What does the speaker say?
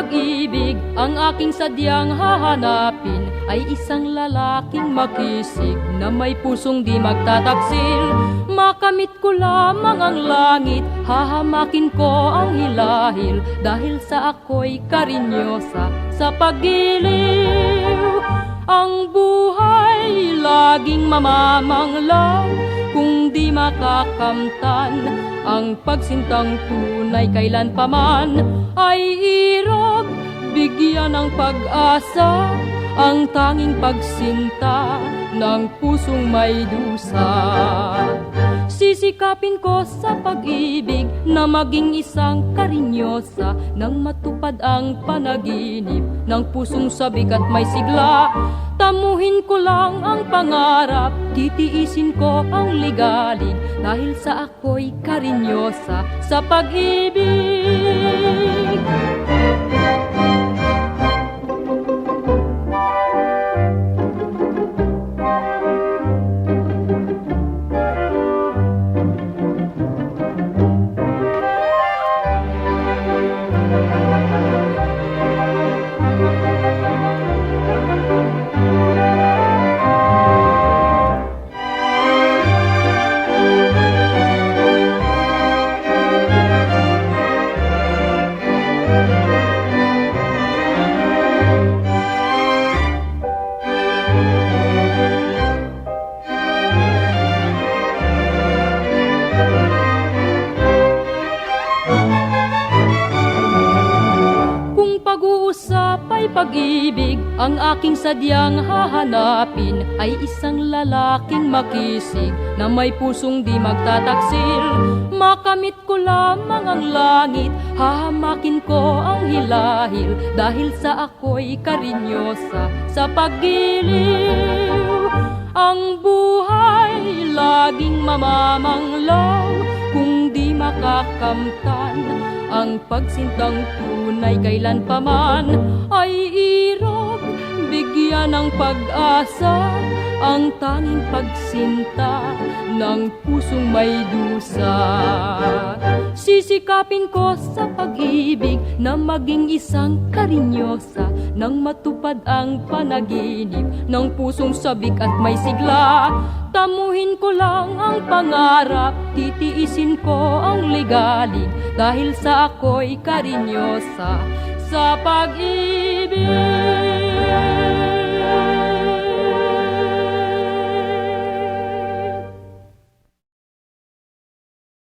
pag-ibig Ang aking sadyang hahanapin Ay isang lalaking makisig Na may pusong di magtataksil. Makamit ko lamang ang langit Hahamakin ko ang hilahil Dahil sa ako'y karinyosa Sa pagiliw. Ang buhay laging mamamanglaw Kung di makakamtan Ang pagsintang tunay kailan paman Ay irog Bigyan ng pag-asa Ang tanging pagsinta Ng pusong may dusa. Sisikapin ko sa pag-ibig na maging isang karinyosa Nang matupad ang panaginip ng pusong sabik at may sigla. Tamuhin ko lang ang pangarap, titiisin ko ang ligalig Dahil sa ako'y karinyosa sa pag-ibig ay pag-ibig, ang aking sadyang hahanapin ay isang lalaking makisig na may pusong di magtataksil. Makamit ko lamang ang langit, hahamakin ko ang hilahil dahil sa ako'y karinyosa sa paggiliw. Ang buhay laging mamamanglaw kung di makakamtan. Ang pagsintang tunay kailan paman ay irog. Bigyan ng pag-asa ang tanging pagsinta ng pusong may dusa. Sisikapin ko sa pag-ibig na maging isang karinyosa nang matupad ang panaginip ng pusong sabik at may sigla Tamuhin ko lang ang pangarap, titiisin ko ang ligalig dahil sa ako'y karinyosa sa pag-ibig.